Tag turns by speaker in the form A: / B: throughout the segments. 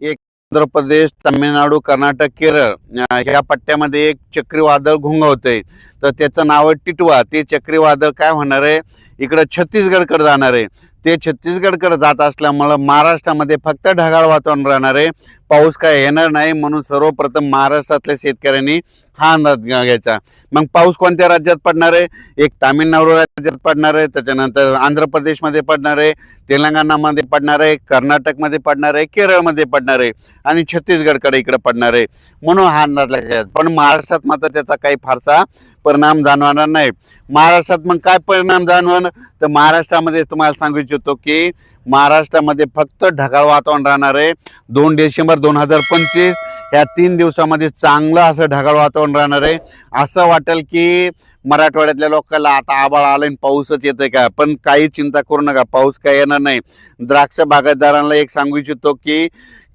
A: एक आंध्र प्रदेश तामिळनाडू कर्नाटक केरळ ह्या पट्ट्यामध्ये एक चक्रीवादळ घोंघवतंय तर त्याचं नाव आहे टिटवा. ते चक्रीवादळ काय होणार आहे? इकडं छत्तीसगडकडे जाणार आहे. ते छत्तीसगडकडे जात असल्यामुळं महाराष्ट्रामध्ये फक्त ढगाळ वातावरण राहणार आहे. पाऊस काय येणार नाही म्हणून सर्वप्रथम महाराष्ट्रातल्या शेतकऱ्यांनी हा अंदाज घ्यायचा. मग पाऊस कोणत्या राज्यात पडणार आहे? एक तामिळनाडू राज्यात पडणार आहे त्याच्यानंतर आंध्र प्रदेशमध्ये पडणार आहे तेलंगणामध्ये पडणार आहे कर्नाटकमध्ये पडणार आहे केरळमध्ये पडणार आहे आणि छत्तीसगडकडे इकडे पडणार आहे म्हणून हा अंदाज घ्यायचा पण महाराष्ट्रात मात्र त्याचा काही फारसा परिणाम जाणवणार नाही. महाराष्ट्रात मग काय परिणाम जाणवणार तर महाराष्ट्रामध्ये तुम्हाला सांगू इच्छितो की महाराष्ट्रामध्ये फक्त ढगाळ वातावरण राहणार आहे. दोन डिसेंबर दोन हजार पंचवीस ह्या तीन दिवसामध्ये चांगलं असं ढगाळ वातावरण राहणार आहे. असं वाटेल की मराठवाड्यातल्या लोकांना आता आबाळ आलं आणि पाऊसच येतोय का? पण काही चिंता करू नका पाऊस काय येणार नाही. द्राक्ष बागायतदारांना एक सांगू इच्छितो की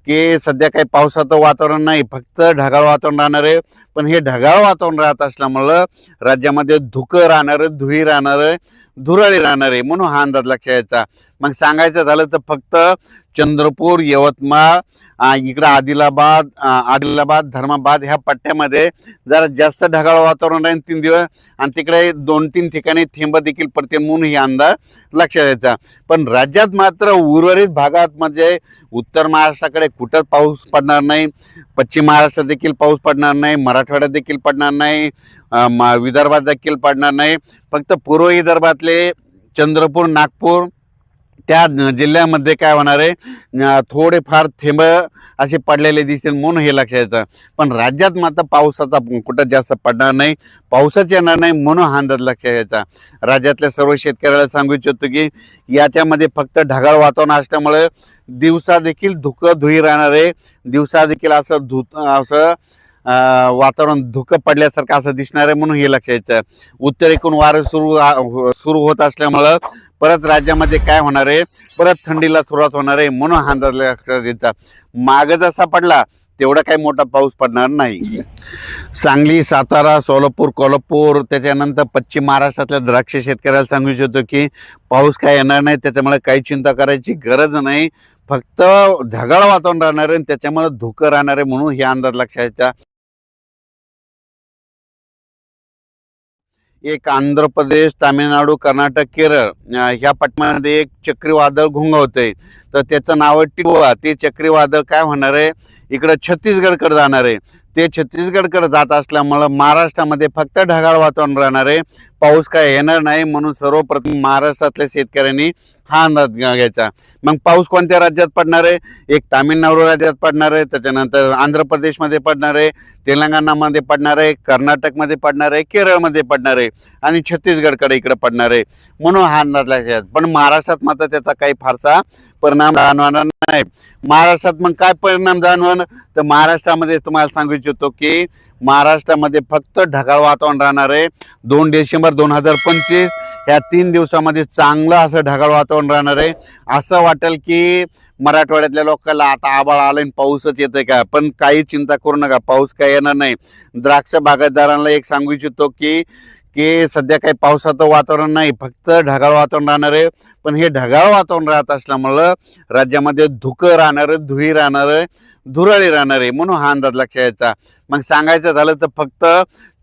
A: की सध्या काही पावसाचं वातावरण नाही फक्त ढगाळ वातावरण राहणार आहे. पण हे ढगाळ वातावरण राहत असल्यामुळं राज्यामध्ये धुकं राहणार आहे धुळी राहणार आहे. धुराळी राहणार आहे. म्हणून हा अंदाज लक्षात यायचा मग सांगायचं झालं तर फक्त चंद्रपूर यवतमाळ इकडं आदिलाबाद आदिलाबाद धर्माबाद ह्या पट्ट्यामध्ये जरा जास्त ढगाळ वातावरण राहील तीन दिवस. आणि तिकडे दोन तीन ठिकाणी थेंब देखील पडते म्हणून ही अंदाज लक्षात यायचा. पण राज्यात मात्र उर्वरित भागात म्हणजे उत्तर महाराष्ट्राकडे कुठंच पाऊस पडणार नाही. पश्चिम महाराष्ट्रात देखील पाऊस पडणार नाही. मराठवाड्यात देखील पडणार नाही. मा- विदर्भात देखील पडणार नाही. फक्त पूर्व विदर्भातले चंद्रपूर नागपूर त्या जिल्ह्यामध्ये काय होणार आहे? थोडेफार थेंब असे पडलेले दिसतील म्हणून हे लक्षात येतं. पण राज्यात मात्र पावसाचा कुठं जास्त पडणार नाही पाऊसच येणार नाही म्हणून हा अंदाज लक्षात यायचा राज्यातल्या सर्व शेतकऱ्याला सांगू इच्छितो की याच्यामध्ये फक्त ढगाळ वातावरण असल्यामुळे दिवसा देखील धुकं धुई राहणार आहे. दिवसा देखील असं धु असं वातावरण धुकं पडल्यासारखं असं दिसणार आहे म्हणून हे लक्षात उत्तरेकडून वारं सुरू हो, सुरू होत असल्यामुळं परत राज्यामध्ये काय होणार आहे? परत थंडीला सुरुवात होणार आहे म्हणून हा अंदाज लक्षात द्यायचा. माग जसा पडला तेवढा काही मोठा पाऊस पडणार नाही. सांगली सातारा सोलापूर कोल्हापूर त्याच्यानंतर पश्चिम महाराष्ट्रातल्या द्राक्ष शेतकऱ्याला सांगू इच्छितो की पाऊस काय येणार नाही त्याच्यामुळे काही चिंता करायची गरज नाही. फक्त ढगाळ वातावरण राहणार आहे आणि त्याच्यामुळे धुकं राहणार आहे म्हणून हे अंदाज लक्षात एक आंध्र प्रदेश तामिळनाडू कर्नाटक केरळ ह्या पट्ट्यामध्ये एक चक्रीवादळ घोंघवतंय तर त्याचं नाव आहे ते चक्रीवादळ काय होणार आहे? इकडं छत्तीसगडकडे जाणार आहे. ते छत्तीसगडकडे जात असल्यामुळं महाराष्ट्रामध्ये फक्त ढगाळ वातावरण राहणार आहे. पाऊस काय येणार नाही म्हणून सर्वप्रथम महाराष्ट्रातल्या शेतकऱ्यांनी हा अंदाज घ्यायचा. मग पाऊस कोणत्या राज्यात पडणार आहे? एक तामिळनाडू राज्यात पडणार आहे त्याच्यानंतर आंध्र प्रदेशमध्ये पडणार आहे तेलंगणामध्ये पडणार आहे कर्नाटकमध्ये पडणार आहे केरळमध्ये पडणार आहे आणि छत्तीसगडकडे इकडे पडणार आहे. म्हणून हा अंदाज लक्षात पण महाराष्ट्रात मात्र त्याचा काही फारसा परिणाम जाणवणार नाही. महाराष्ट्रात मग काय परिणाम जाणवणार तर महाराष्ट्रामध्ये तुम्हाला सांगू इच्छितो की महाराष्ट्रामध्ये फक्त ढगाळ वातावरण राहणार आहे. दोन डिसेंबर दोन हजार पंचवीस ह्या तीन दिवसामध्ये चांगलं असं ढगाळ वातावरण राहणार आहे. असं वाटेल की मराठवाड्यातल्या लोकांना आता आबाळ आलं आणि पाऊसच येतोय का? पण काही चिंता करू नका पाऊस काय येणार नाही. द्राक्ष बागायतदारांना एक सांगू इच्छितो की की सध्या काही पावसाचं वातावरण नाही फक्त ढगाळ वातावरण राहणार आहे. पण हे ढगाळ वातावरण राहत असल्यामुळं राज्यामध्ये धुकं राहणार आहे धुळी राहणार आहे धुराळी राहणार आहे म्हणून हा अंदाज लक्षात यायचा. मग सांगायचं झालं तर फक्त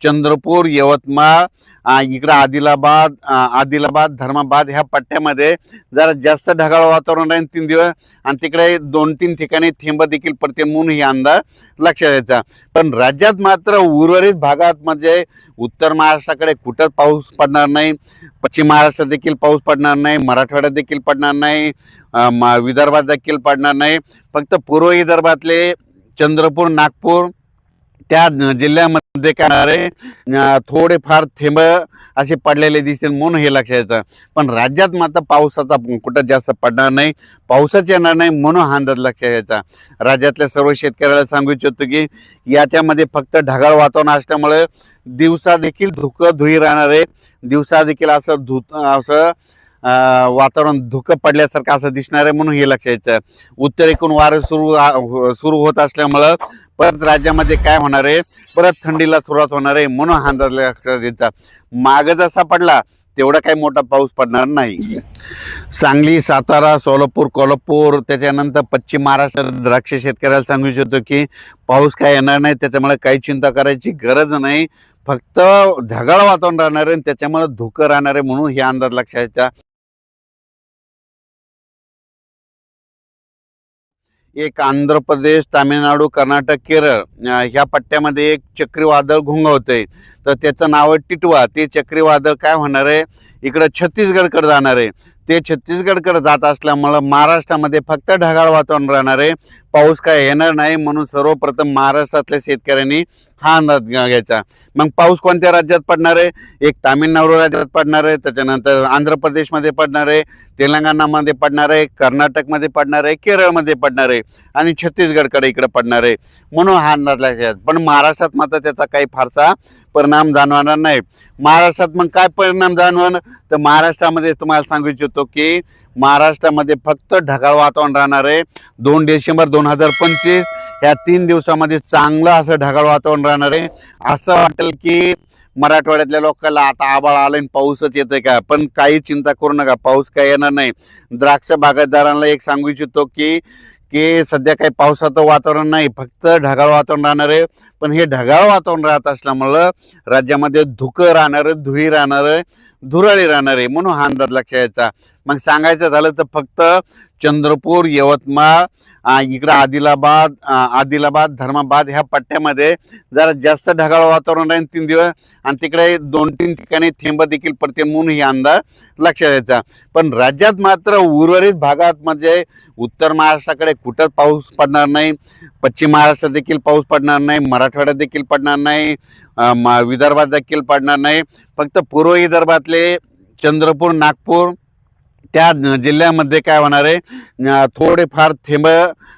A: चंद्रपूर यवतमाळ इकडं आदिलाबाद आदिलाबाद धर्माबाद ह्या पट्ट्यामध्ये जरा जास्त ढगाळ वातावरण राहील तीन दिवस. आणि तिकडे दोन तीन ठिकाणी थेंब देखील पडते म्हणून ही अंदाज लक्षात यायचा. पण राज्यात मात्र उर्वरित भागात म्हणजे उत्तर महाराष्ट्राकडे कुठंच पाऊस पडणार नाही पश्चिम महाराष्ट्रात देखील पाऊस पडणार नाही मराठवाड्यात देखील पडणार नाही मा- विदर्भात देखील पडणार नाही. फक्त पूर्व विदर्भातले चंद्रपूर नागपूर त्या जिल्ह्यामध्ये काय होणार आहे थोडेफार थेंब असे पडलेले दिसतील म्हणून हे लक्षात येतं. पण राज्यात मात्र पावसाचा कुठं जास्त पडणार नाही पाऊसच येणार नाही म्हणून हा अंदाज लक्षात यायचा राज्यातल्या सर्व शेतकऱ्याला सांगू इच्छितो की याच्यामध्ये फक्त ढगाळ वातावरण असल्यामुळे दिवसा देखील धुकं धुई राहणार आहे. दिवसा देखील असं धु असं वातावरण धुकं पडल्यासारखं असं दिसणार आहे म्हणून हे लक्षायचं यायचं उत्तरेकडून वारं सुरू सुरू होत असल्यामुळं परत राज्यामध्ये काय होणार आहे? परत थंडीला सुरुवात होणार आहे म्हणून हा अंदाज लक्षात द्यायचा. माग जसा पडला तेवढा काही मोठा पाऊस पडणार नाही. सांगली सातारा सोलापूर कोल्हापूर त्याच्यानंतर पश्चिम महाराष्ट्रात द्राक्ष शेतकऱ्याला सांगू इच्छितो की पाऊस काय येणार नाही त्याच्यामुळे काही चिंता करायची गरज नाही. फक्त ढगाळ वातावरण राहणार आहे आणि त्याच्यामुळे धुकं राहणार आहे म्हणून हे अंदाज लक्षात एक आंध्र प्रदेश तामिळनाडू कर्नाटक केरळ ह्या पट्ट्यामध्ये एक चक्रीवादळ घुंगवतंय. तर त्याचं नाव आहे टिटवा. ते चक्रीवादळ काय होणार आहे? इकडं छत्तीसगडकडे जाणार आहे. ते छत्तीसगडकडे जात असल्यामुळं महाराष्ट्रामध्ये फक्त ढगाळ वातावरण राहणार आहे. पाऊस काय येणार नाही म्हणून सर्वप्रथम महाराष्ट्रातल्या शेतकऱ्यांनी हा अंदाज घ्या- घ्यायचा. मग पाऊस कोणत्या राज्यात पडणार आहे? एक तामिळनाडू राज्यात पडणार आहे त्याच्यानंतर आंध्र प्रदेशमध्ये पडणार आहे तेलंगणामध्ये पडणार आहे कर्नाटकमध्ये पडणार आहे केरळमध्ये पडणार आहे आणि छत्तीसगडकडे इकडे पडणार आहे. म्हणून हा अंदाज लक्षात पण महाराष्ट्रात मात्र त्याचा काही फारसा परिणाम जाणवणार नाही. महाराष्ट्रात मग काय परिणाम जाणवण? तर महाराष्ट्रामध्ये तुम्हाला सांगू इच्छितो की महाराष्ट्रामध्ये फक्त ढगाळ वातावरण राहणार आहे. दोन डिसेंबर दोन हजार पंचवीस ह्या तीन दिवसामध्ये चांगलं असं ढगाळ वातावरण राहणार आहे. असं वाटेल की मराठवाड्यातल्या लोकांना आता आबाळ आलं आणि पाऊसच येतोय का? पण काही चिंता करू नका पाऊस काय येणार नाही. द्राक्ष बागायतदारांना एक सांगू इच्छितो की की सध्या काही पावसाचं वातावरण नाही फक्त ढगाळ वातावरण राहणार आहे. पण हे ढगाळ वातावरण राहत असल्यामुळं राज्यामध्ये धुकं राहणार आहे धुळी राहणार आहे धुराळी राहणार आहे म्हणून हा अंदाज लक्षात यायचा. मग सांगायचं झालं तर फक्त चंद्रपूर यवतमाळ इकडं आदिलाबाद आदिलाबाद धर्माबाद ह्या पट्ट्यामध्ये जरा जास्त ढगाळ वातावरण राहील तीन दिवस. आणि तिकडे दोन तीन ठिकाणी थेंब देखील पडते म्हणून ही अंदाज लक्षात यायचा. पण राज्यात मात्र उर्वरित भागात म्हणजे उत्तर महाराष्ट्राकडे कुठंच पाऊस पडणार नाही पश्चिम महाराष्ट्रात देखील पाऊस पडणार नाही मराठवाड्यात देखील पडणार नाही विदर्भात देखील पडणार नाही. फक्त पूर्व विदर्भातले चंद्रपूर नागपूर त्या जिल्ह्यामध्ये काय होणार आहे? थोडेफार थेंब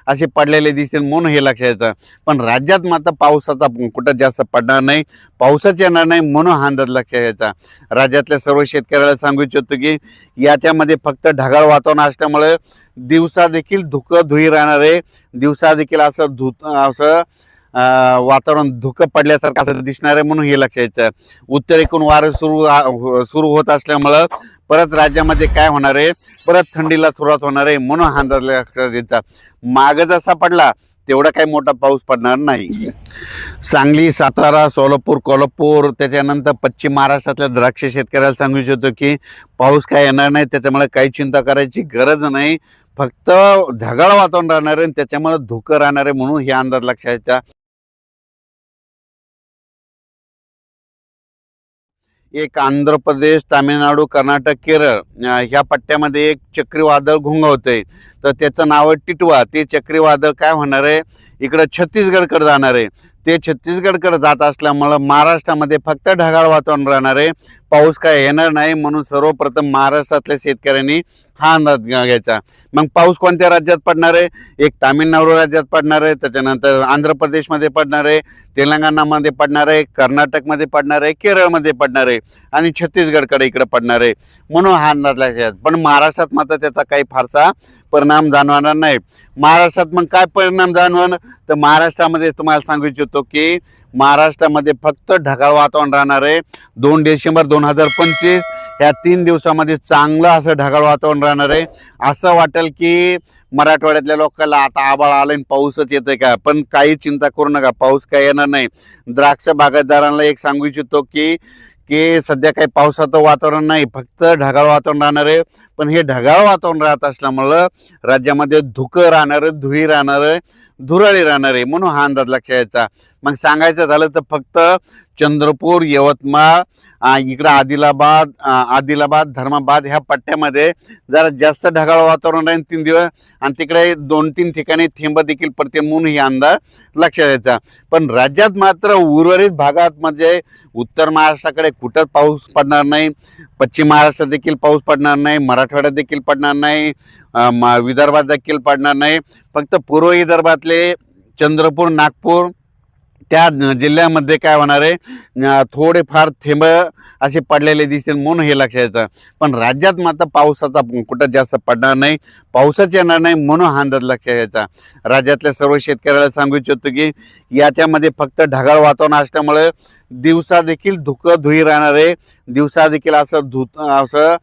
A: असे पडलेले दिसतील म्हणून हे लक्षात येतं. पण राज्यात मात्र पावसाचा कुठं जास्त पडणार नाही पाऊसच येणार नाही म्हणून हा अंदाज लक्षात यायचा राज्यातल्या सर्व शेतकऱ्याला सांगू इच्छितो की याच्यामध्ये फक्त ढगाळ वातावरण असल्यामुळे दिवसा देखील धुकं धुई राहणार आहे. दिवसा देखील असं धु असं वातावरण धुकं पडल्यासारखं असं दिसणार आहे म्हणून हे लक्षात यायचं उत्तरेकडून वारं सुरू हो, सुरू होत असल्यामुळं परत राज्यामध्ये काय होणार आहे? परत थंडीला सुरुवात होणार आहे म्हणून हा अंदाज लक्षात येतात माग जसा पडला तेवढा काही मोठा पाऊस पडणार नाही. सांगली सातारा सोलापूर कोल्हापूर त्याच्यानंतर पश्चिम महाराष्ट्रातल्या द्राक्ष शेतकऱ्याला सांगू इच्छितो की पाऊस काय येणार नाही त्याच्यामुळे काही चिंता करायची गरज नाही. फक्त ढगाळ वातावरण राहणार आहे आणि त्याच्यामुळे धुकं राहणार आहे म्हणून हे अंदाज लक्षात एक आंध्र प्रदेश तामिळनाडू कर्नाटक केरळ ह्या पट्ट्यामध्ये एक चक्रीवादळ घोंगावतंय. तर त्याचं नाव आहे टिटवा. ते चक्रीवादळ काय होणार आहे? इकडं छत्तीसगडकडे जाणार आहे. ते छत्तीसगडकडे जात असल्यामुळं महाराष्ट्रामध्ये फक्त ढगाळ वातावरण राहणार आहे. पाऊस काय येणार नाही म्हणून सर्वप्रथम महाराष्ट्रातल्या शेतकऱ्यांनी हा अंदाज घ्यायचा. मग पाऊस कोणत्या राज्यात पडणार आहे? एक तामिळनाडू राज्यात पडणार आहे त्याच्यानंतर आंध्र प्रदेशमध्ये पडणार आहे तेलंगणामध्ये पडणार आहे कर्नाटकमध्ये पडणार आहे केरळमध्ये पडणार आहे आणि छत्तीसगडकडे इकडे पडणार आहे. म्हणून हा अंदाज लक्षात पण महाराष्ट्रात मात्र त्याचा काही फारसा परिणाम जाणवणार नाही. महाराष्ट्रात मग काय परिणाम जाणवणार तर महाराष्ट्रामध्ये तुम्हाला सांगू इच्छितो की महाराष्ट्रामध्ये फक्त ढगाळ वातावरण राहणार आहे. दोन डिसेंबर दोन हजार पंचवीस ह्या तीन दिवसामध्ये चांगलं असं ढगाळ वातावरण राहणार आहे. असं वाटेल की मराठवाड्यातल्या लोकांना आता आबाळ आलं आणि पाऊसच येतोय का? पण काही चिंता करू नका पाऊस काय येणार नाही. द्राक्ष बागायतदारांना एक सांगू इच्छितो की की सध्या काही पावसाचं वातावरण नाही फक्त ढगाळ वातावरण राहणार आहे. पण हे ढगाळ वातावरण राहत असल्यामुळं राज्यामध्ये धुकं राहणार आहे धुळी राहणार आहे धुराळी राहणार आहे म्हणून हा अंदाज लक्षात यायचा. मग सांगायचं झालं तर फक्त चंद्रपूर यवतमाळ इकडं आदिलाबाद आदिलाबाद धर्माबाद ह्या पट्ट्यामध्ये जरा जास्त ढगाळ वातावरण राहील तीन दिवस. आणि तिकडे दोन तीन ठिकाणी थेंब देखील पडते म्हणून ही अंदाज लक्षात यायचा. पण राज्यात मात्र उर्वरित भागात म्हणजे उत्तर महाराष्ट्राकडे कुठंच पाऊस पडणार नाही. पश्चिम महाराष्ट्रात देखील पाऊस पडणार नाही. मराठवाड्यात देखील पडणार नाही. विदर्भात देखील पडणार नाही. फक्त पूर्व विदर्भातले चंद्रपूर नागपूर त्या जिल्ह्यामध्ये काय होणार आहे? थोडेफार थेंब असे पडलेले दिसतील म्हणून हे लक्षात येतं. पण राज्यात मात्र पावसाचा कुठं जास्त पडणार नाही पाऊसच येणार नाही म्हणून हा अंदाज लक्षात यायचा राज्यातल्या सर्व शेतकऱ्याला सांगू इच्छितो की याच्यामध्ये फक्त ढगाळ वातावरण असल्यामुळे दिवसा देखील धुकं धुई राहणार आहे. दिवसा देखील असं धु असं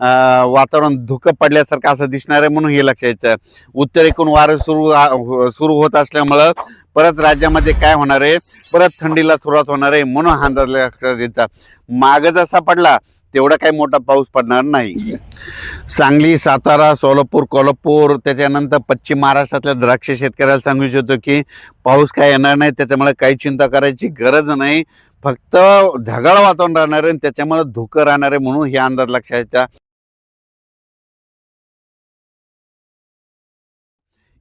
A: वातावरण धुकं पडल्यासारखं असं दिसणार आहे म्हणून हे लक्षात उत्तरेकडून वारं सुरू हो, सुरू होत असल्यामुळं परत राज्यामध्ये काय होणार आहे? परत थंडीला सुरुवात होणार आहे म्हणून हा अंदाज लक्षात यायचा माग जसा पडला तेवढा काही मोठा पाऊस पडणार नाही. सांगली सातारा सोलापूर कोल्हापूर त्याच्यानंतर पश्चिम महाराष्ट्रातल्या द्राक्ष शेतकऱ्याला सांगू इच्छितो की पाऊस काय येणार नाही त्याच्यामुळे काही चिंता करायची गरज नाही. फक्त ढगाळ वातावरण राहणार आहे आणि त्याच्यामुळे धुकं राहणार आहे म्हणून हे अंदाज लक्षात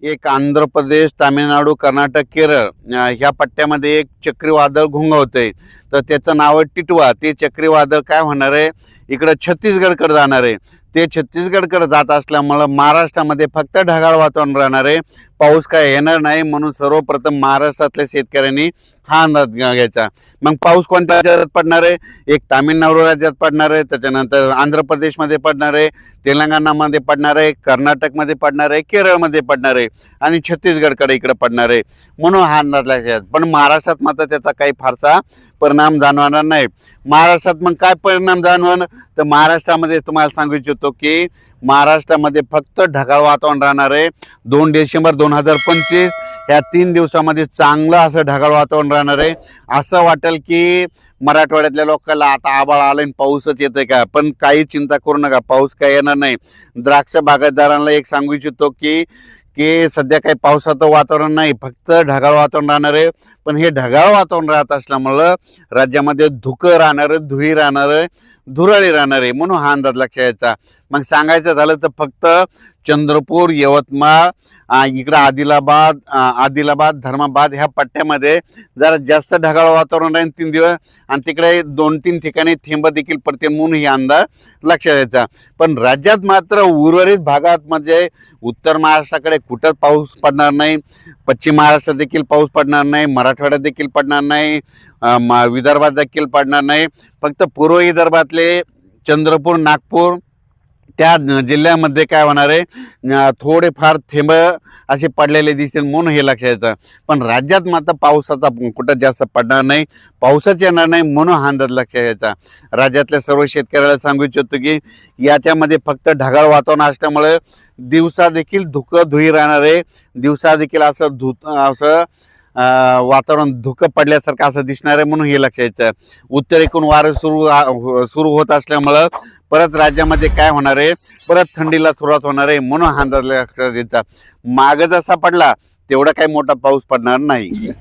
A: एक आंध्र प्रदेश तामिळनाडू कर्नाटक केरळ ह्या पट्ट्यामध्ये एक चक्रीवादळ घुंगवतंय. तर त्याचं नाव आहे टिटवा. ते चक्रीवादळ काय होणार आहे? इकडं छत्तीसगडकडे जाणार आहे. ते छत्तीसगडकडे जात असल्यामुळं महाराष्ट्रामध्ये फक्त ढगाळ वातावरण राहणार आहे. पाऊस काय येणार नाही म्हणून सर्वप्रथम महाराष्ट्रातल्या शेतकऱ्यांनी हा अंदाज घ्या- घ्यायचा. मग पाऊस कोणत्या राज्यात पडणार आहे? एक तामिळनाडू राज्यात पडणार आहे त्याच्यानंतर आंध्र प्रदेशमध्ये पडणार आहे तेलंगणामध्ये पडणार आहे कर्नाटकमध्ये पडणार आहे केरळमध्ये पडणार आहे आणि छत्तीसगडकडे इकडे पडणार आहे. म्हणून हा अंदाज लागायचा पण महाराष्ट्रात मात्र त्याचा काही फारसा परिणाम जाणवणार नाही. महाराष्ट्रात मग काय परिणाम जाणवणार? तर महाराष्ट्रामध्ये तुम्हाला सांगू इच्छितो की महाराष्ट्रामध्ये फक्त ढगाळ वातावरण राहणार आहे. दोन डिसेंबर दोन हजार पंचवीस ह्या तीन दिवसामध्ये चांगलं असं ढगाळ वातावरण राहणार आहे. असं वाटेल की मराठवाड्यातल्या लोकांना आता आबाळ आलं आणि पाऊसच येतोय का? पण काही चिंता करू नका पाऊस काय येणार नाही. द्राक्ष बागायतदारांना एक सांगू इच्छितो की की सध्या काही पावसाचं वातावरण नाही फक्त ढगाळ वातावरण राहणार आहे. पण हे ढगाळ वातावरण राहत असल्यामुळं राज्यामध्ये धुकं राहणार आहे धुळी राहणार आहे. धुराळी राहणार आहे म्हणून हा अंदाज लक्षात यायचा. मग सांगायचं झालं तर फक्त चंद्रपूर यवतमाळ इकडं आदिलाबाद आदिलाबाद धर्माबाद ह्या पट्ट्यामध्ये जरा जास्त ढगाळ वातावरण राहील तीन दिवस. आणि तिकडे दोन तीन ठिकाणी थेंब देखील पडते म्हणून ही अंदाज लक्षात यायचा. पण राज्यात मात्र उर्वरित भागात म्हणजे उत्तर महाराष्ट्राकडे कुठंच पाऊस पडणार नाही पश्चिम महाराष्ट्रात देखील पाऊस पडणार नाही मराठवाड्यात देखील पडणार नाही मा- विदर्भात देखील पडणार नाही. फक्त पूर्व विदर्भातले चंद्रपूर नागपूर त्या जिल्ह्यामध्ये काय होणार आहे? थोडेफार थेंब असे पडलेले दिसतील म्हणून हे लक्षात येतं. पण राज्यात मात्र पावसाचा कुठं जास्त पडणार नाही पाऊसच येणार नाही म्हणून हा अंदाज लक्षात यायचा राज्यातल्या सर्व शेतकऱ्याला सांगू इच्छितो की याच्यामध्ये फक्त ढगाळ वातावरण असल्यामुळे दिवसा देखील धुकं धुई राहणार आहे. दिवसा देखील असं धु असं वातावरण धुकं पडल्यासारखं असं दिसणार आहे म्हणून हे लक्षात यायचं उत्तरेकडून वारं सुरू सुरू होत असल्यामुळं परत राज्यामध्ये काय होणार आहे? परत थंडीला सुरुवात होणार आहे म्हणून हा अंदाज लक्षात यायचा माग जसा पडला तेवढा काही मोठा पाऊस पडणार नाही.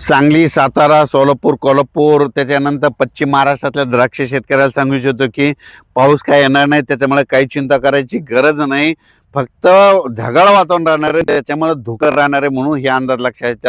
A: सांगली सातारा सोलापूर कोल्हापूर त्याच्यानंतर पश्चिम महाराष्ट्रातल्या द्राक्ष शेतकऱ्याला सांगू इच्छितो की पाऊस काय येणार नाही त्याच्यामुळे काही चिंता करायची गरज नाही. फक्त ढगाळ वातावरण राहणार आहे त्याच्यामुळे धुकर राहणार आहे म्हणून हे अंदाज लक्षात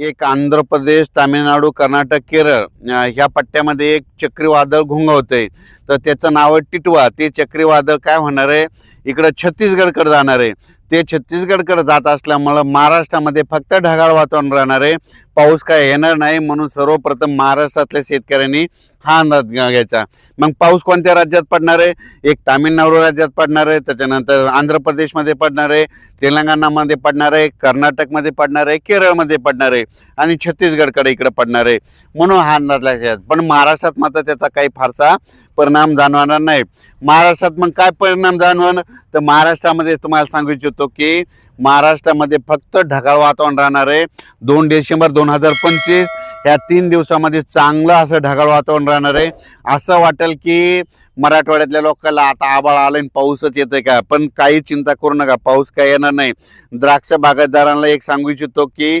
A: एक आंध्र प्रदेश तामिळनाडू कर्नाटक केरळ ह्या पट्ट्यामध्ये एक चक्रीवादळ घुंगवतंय. तर त्याचं नाव आहे टिटवा. ते चक्रीवादळ काय होणार आहे? इकडं छत्तीसगडकडे जाणार आहे. ते छत्तीसगडकडे जात असल्यामुळं महाराष्ट्रामध्ये फक्त ढगाळ वातावरण राहणार आहे. पाऊस काय येणार नाही म्हणून सर्वप्रथम महाराष्ट्रातल्या शेतकऱ्यांनी हा अंदाज घ्यायचा. मग पाऊस कोणत्या राज्यात पडणार आहे? एक तामिळनाडू राज्यात पडणार आहे त्याच्यानंतर आंध्र प्रदेशमध्ये पडणार आहे तेलंगणामध्ये पडणार आहे कर्नाटकमध्ये पडणार आहे केरळमध्ये पडणार आहे आणि छत्तीसगडकडे इकडे पडणार आहे. म्हणून हा अंदाज लक्षात पण महाराष्ट्रात मात्र त्याचा काही फारसा परिणाम जाणवणार नाही. महाराष्ट्रात मग काय परिणाम जाणवणार तर महाराष्ट्रामध्ये तुम्हाला सांगू इच्छितो की महाराष्ट्रामध्ये फक्त ढगाळ वातावरण राहणार आहे. दोन डिसेंबर दोन हजार पंचवीस ह्या तीन दिवसामध्ये चांगलं असं ढगाळ वातावरण राहणार आहे. असं वाटेल की मराठवाड्यातल्या लोकांना आता आबाळ आलं आणि पाऊसच येतोय का? पण काही चिंता करू नका पाऊस काय येणार नाही. द्राक्ष बागायतदारांना एक सांगू इच्छितो की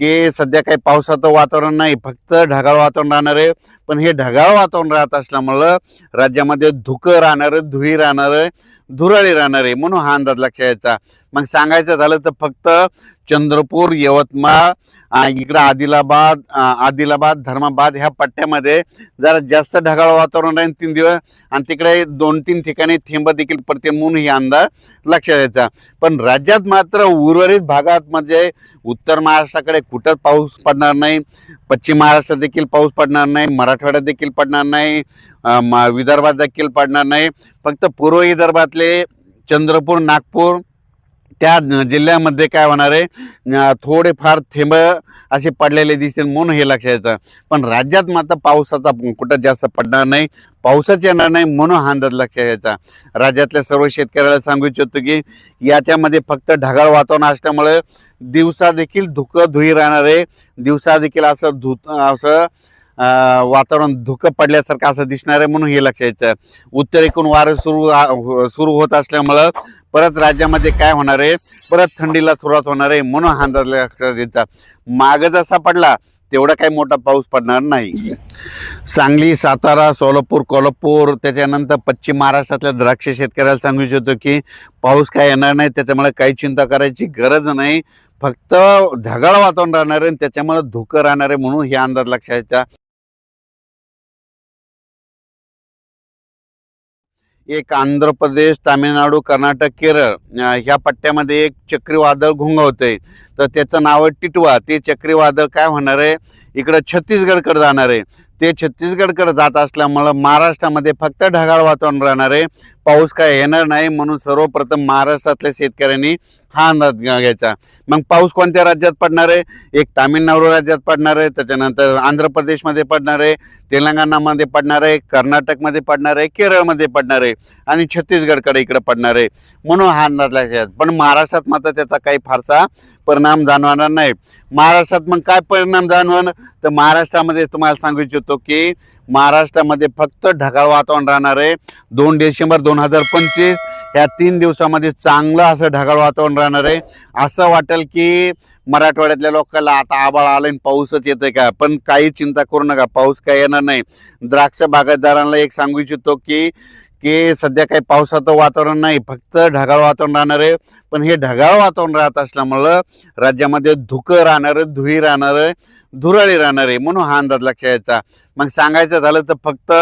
A: की सध्या काही पावसाचं वातावरण नाही फक्त ढगाळ वातावरण राहणार आहे. पण हे ढगाळ वातावरण राहत असल्यामुळं राज्यामध्ये धुकं राहणार आहे धुळी राहणार आहे धुराळी राहणार आहे म्हणून हा अंदाज लक्षात यायचा. मग सांगायचं झालं तर फक्त चंद्रपूर यवतमाळ इकडं आदिलाबाद आदिलाबाद धर्माबाद ह्या पट्ट्यामध्ये जरा जास्त ढगाळ वातावरण राहील तीन दिवस. आणि तिकडे दोन तीन ठिकाणी थेंब देखील पडते म्हणून ही अंदाज लक्षात यायचा. पण राज्यात मात्र उर्वरित भागात म्हणजे उत्तर महाराष्ट्राकडे कुठंच पाऊस पडणार नाही. पश्चिम महाराष्ट्रात देखील पाऊस पडणार नाही. मराठवाड्यात देखील पडणार नाही. मा- विदर्भात देखील पडणार नाही. फक्त पूर्व विदर्भातले चंद्रपूर नागपूर त्या जिल्ह्यामध्ये काय होणार आहे? थोडेफार थेंब असे पडलेले दिसतील म्हणून हे लक्षात येतं. पण राज्यात मात्र पावसाचा कुठं जास्त पडणार नाही पावसाच येणार नाही म्हणून हा अंदाज लक्षात यायचा राज्यातल्या सर्व शेतकऱ्याला सांगू इच्छितो की याच्यामध्ये फक्त ढगाळ वातावरण असल्यामुळे दिवसा देखील धुकं धुई राहणार आहे. दिवसा देखील असं धु असं वातावरण धुकं पडल्यासारखं असं दिसणार आहे म्हणून हे लक्षायचं यायचं. उत्तरेकडून वारं सुरू सुरू होत असल्यामुळं परत राज्यामध्ये काय होणार आहे? परत थंडीला सुरुवात होणार आहे म्हणून हा अंदाज लक्षात यायचा माग जसा पडला तेवढा काही मोठा पाऊस पडणार नाही. सांगली सातारा सोलापूर कोल्हापूर त्याच्यानंतर पश्चिम महाराष्ट्रातल्या द्राक्ष शेतकऱ्याला सांगू इच्छितो की पाऊस काय येणार नाही त्याच्यामुळे काही चिंता करायची गरज नाही. फक्त ढगाळ वातावरण राहणार आहे आणि त्याच्यामुळे धुकं राहणार आहे म्हणून हे अंदाज लक्षात एक आंध्र प्रदेश तामिळनाडू कर्नाटक केरळ ह्या पट्ट्यामध्ये एक चक्रीवादळ घोंगावतंय. तर त्याचं नाव आहे टिटवा. ते चक्रीवादळ काय होणार आहे? इकडं छत्तीसगडकडे जाणार आहे. ते छत्तीसगडकडे जात असल्यामुळं महाराष्ट्रामध्ये फक्त ढगाळ वातावरण राहणार आहे. पाऊस काय येणार नाही म्हणून सर्वप्रथम महाराष्ट्रातल्या शेतकऱ्यांनी हा अंदाज घ्यायचा. मग पाऊस कोणत्या राज्यात पडणार आहे? एक तामिळनाडू राज्यात पडणार आहे त्याच्यानंतर आंध्र प्रदेशमध्ये पडणार आहे तेलंगणामध्ये पडणार आहे कर्नाटकमध्ये पडणार आहे केरळमध्ये पडणार आहे आणि छत्तीसगडकडे इकडे पडणार आहे. म्हणून हा अंदाज लागायचा. पण महाराष्ट्रात मात्र त्याचा काही फारसा परिणाम जाणवणार नाही. महाराष्ट्रात मग काय परिणाम जाणवणार? तर महाराष्ट्रामध्ये तुम्हाला सांगू इच्छितो की महाराष्ट्रामध्ये फक्त ढगाळ वातावरण राहणार आहे. दोन डिसेंबर दोन हजार पंचवीस ह्या तीन दिवसामध्ये चांगलं असं ढगाळ वातावरण राहणार आहे. असं वाटेल की मराठवाड्यातल्या लोकांना आता आबाळ आलं आणि पाऊसच येतोय का? पण काही चिंता करू नका पाऊस काय येणार नाही. द्राक्ष बागायतदारांना एक सांगू इच्छितो की की सध्या काही पावसाचं वातावरण नाही फक्त ढगाळ वातावरण राहणार आहे. पण हे ढगाळ वातावरण राहत असल्यामुळं राज्यामध्ये धुकं राहणार आहे धुळी राहणार आहे धुराळी राहणार आहे म्हणून हा अंदाज लक्षात यायचा. मग सांगायचं झालं तर फक्त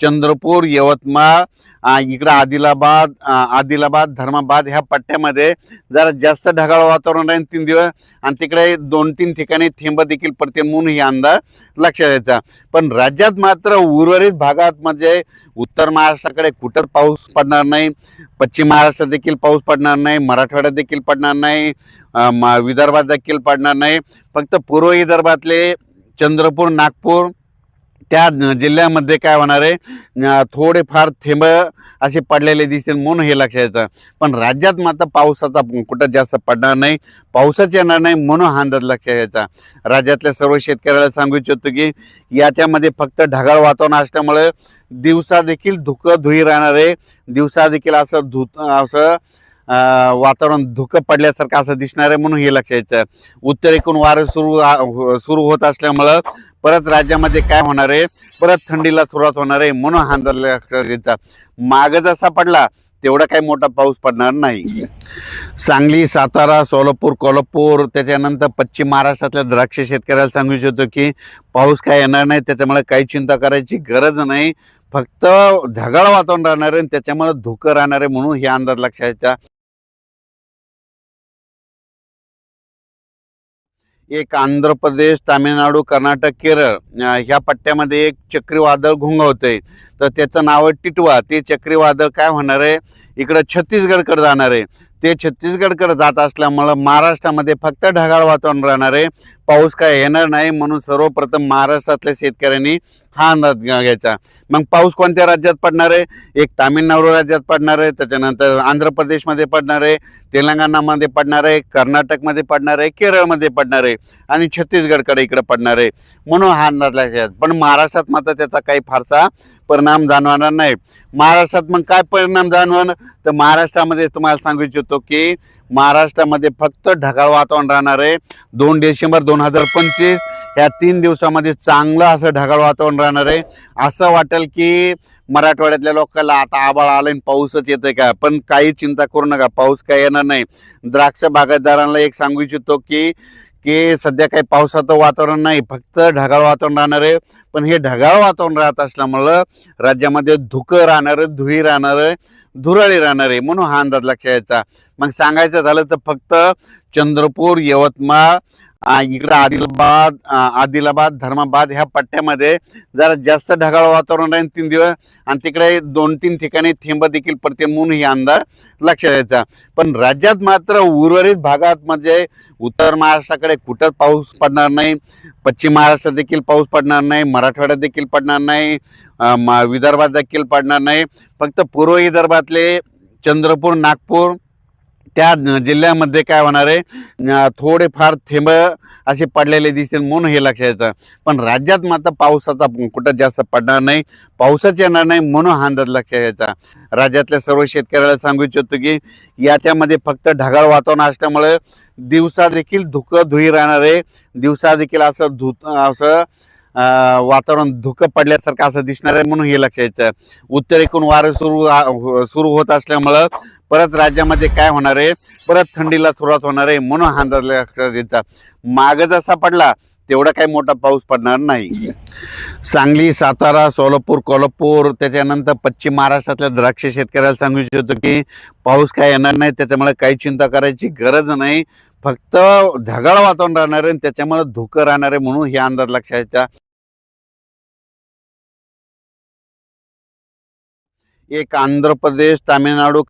A: चंद्रपूर यवतमाळ इकडं आदिलाबाद आदिलाबाद धर्माबाद ह्या पट्ट्यामध्ये जरा जास्त ढगाळ वातावरण राहील तीन दिवस. आणि तिकडे दोन तीन ठिकाणी थेंब देखील पडते म्हणून ही अंदाज लक्षात यायचा पण राज्यात मात्र उर्वरित भागात म्हणजे उत्तर महाराष्ट्राकडे कुठंच पाऊस पडणार नाही पश्चिम महाराष्ट्रात देखील पाऊस पडणार नाही मराठवाड्यात देखील पडणार नाही विदर्भात देखील पडणार नाही. फक्त पूर्व विदर्भातले चंद्रपूर नागपूर त्या जिल्ह्यामध्ये काय होणार आहे? थोडेफार थेंब असे पडलेले दिसतील म्हणून हे लक्षात येतं. पण राज्यात मात्र पावसाचा कुठं जास्त पडणार नाही पावसाच येणार नाही म्हणून हा अंदाज लक्षात यायचा राज्यातल्या सर्व शेतकऱ्याला सांगू इच्छितो की याच्यामध्ये फक्त ढगाळ वातावरण असल्यामुळे दिवसा देखील धुकं धुई राहणार आहे. दिवसा देखील असं धु असं वातावरण धुकं पडल्यासारखं असं दिसणार आहे म्हणून हे लक्षात येतं. उत्तरेकडून वारं सुरू हो, सुरू होत असल्यामुळं परत राज्यामध्ये काय होणार आहे? परत थंडीला सुरुवात होणार आहे म्हणून हा लक्षात माग जसा पडला तेवढा काही मोठा पाऊस पडणार नाही. सांगली सातारा सोलापूर कोल्हापूर त्याच्यानंतर पश्चिम महाराष्ट्रातल्या द्राक्ष शेतकऱ्याला सांगू इच्छितो की पाऊस काय येणार नाही त्याच्यामुळे काही चिंता करायची गरज नाही. फक्त ढगाळ वातावरण राहणार आहे आणि त्याच्यामुळे धुकं राहणार आहे म्हणून हे अंदाज लक्षात एक आंध्र प्रदेश तामिळनाडू कर्नाटक केरळ ह्या पट्ट्यामध्ये एक चक्रीवादळ घोंगावतंय. तर त्याचं नाव आहे टिटवा. ते चक्रीवादळ काय होणार आहे? इकडं छत्तीसगडकडे जाणार आहे. ते छत्तीसगडकडे जात असल्यामुळं महाराष्ट्रामध्ये फक्त ढगाळ वातावरण राहणार आहे. पाऊस काय येणार नाही म्हणून सर्वप्रथम महाराष्ट्रातल्या शेतकऱ्यांनी हा अंदाज घ्यायचा. मग पाऊस कोणत्या राज्यात पडणार आहे? एक तामिळनाडू राज्यात पडणार आहे त्याच्यानंतर आंध्र प्रदेशमध्ये पडणार आहे तेलंगणामध्ये पडणार आहे कर्नाटकमध्ये पडणार आहे केरळमध्ये पडणार आहे आणि छत्तीसगडकडे इकडे पडणार आहे. म्हणून हा अंदाज लक्षात पण महाराष्ट्रात मात्र त्याचा काही फारसा परिणाम जाणवणार नाही. महाराष्ट्रात मग काय परिणाम जाणवणार तर महाराष्ट्रामध्ये तुम्हाला सांगू इच्छितो की महाराष्ट्रामध्ये फक्त ढगाळ वातावरण राहणार आहे. दोन डिसेंबर दोन हजार पंचवीस ह्या तीन दिवसामध्ये चांगलं असं ढगाळ वातावरण राहणार आहे. असं वाटेल की मराठवाड्यातल्या लोकांना आता आबाळ आलं आणि पाऊसच येतोय का? पण काही चिंता करू नका पाऊस काय येणार नाही. द्राक्ष बागायतदारांना एक सांगू इच्छितो की की सध्या काही पावसाचं वातावरण नाही फक्त ढगाळ वातावरण राहणार आहे. पण हे ढगाळ वातावरण राहत असल्यामुळं राज्यामध्ये धुकं राहणार आहे धुळी राहणार आहे धुराळी राहणार आहे म्हणून हा अंदाज लक्षात यायचा. मग सांगायचं झालं तर फक्त चंद्रपूर यवतमाळ इकडं आदिलाबाद आदिलाबाद धर्माबाद ह्या पट्ट्यामध्ये जरा जास्त ढगाळ वातावरण राहील तीन दिवस. आणि तिकडे दोन तीन ठिकाणी थेंब देखील पडतील म्हणून ही अंदाज लक्षात द्यायचा पण राज्यात मात्र उर्वरित भागात म्हणजे उत्तर महाराष्ट्राकडे कुठंच पाऊस पडणार नाही पश्चिम महाराष्ट्रात देखील पाऊस पडणार नाही मराठवाड्यात देखील पडणार नाही विदर्भात देखील पडणार नाही. फक्त पूर्व विदर्भातले चंद्रपूर नागपूर त्या जिल्ह्यामध्ये काय होणार आहे? थोडेफार थेंब असे पडलेले दिसतील म्हणून हे लक्षात येतं. पण राज्यात मात्र पावसाचा कुठं जास्त पडणार नाही पावसाच येणार नाही म्हणून हा अंदाज लक्षात यायचा राज्यातल्या सर्व शेतकऱ्याला सांगू इच्छितो की याच्यामध्ये फक्त ढगाळ वातावरण असल्यामुळे दिवसा देखील धुकं धुई राहणार आहे. दिवसा देखील असं धु असं वातावरण धुकं पडल्यासारखं असं दिसणार आहे म्हणून हे लक्षात यायचं उत्तरेकडून वारं सुरू सुरू होत असल्यामुळं परत राज्यामध्ये काय होणार आहे? परत थंडीला सुरुवात होणार आहे म्हणून हा अंदाज लक्षात द्यायचा माग जसा पडला तेवढा काही मोठा पाऊस पडणार नाही. सांगली सातारा सोलापूर कोल्हापूर त्याच्यानंतर पश्चिम महाराष्ट्रातल्या द्राक्ष शेतकऱ्याला सांगू इच्छितो की पाऊस काय येणार नाही त्याच्यामुळे काही चिंता करायची गरज नाही. फक्त ढगाळ वातावरण राहणार आहे आणि त्याच्यामुळे धुकं राहणार आहे म्हणून हे अंदाज लक्षात यायचा एक आंध्र प्रदेश तामिळनाडू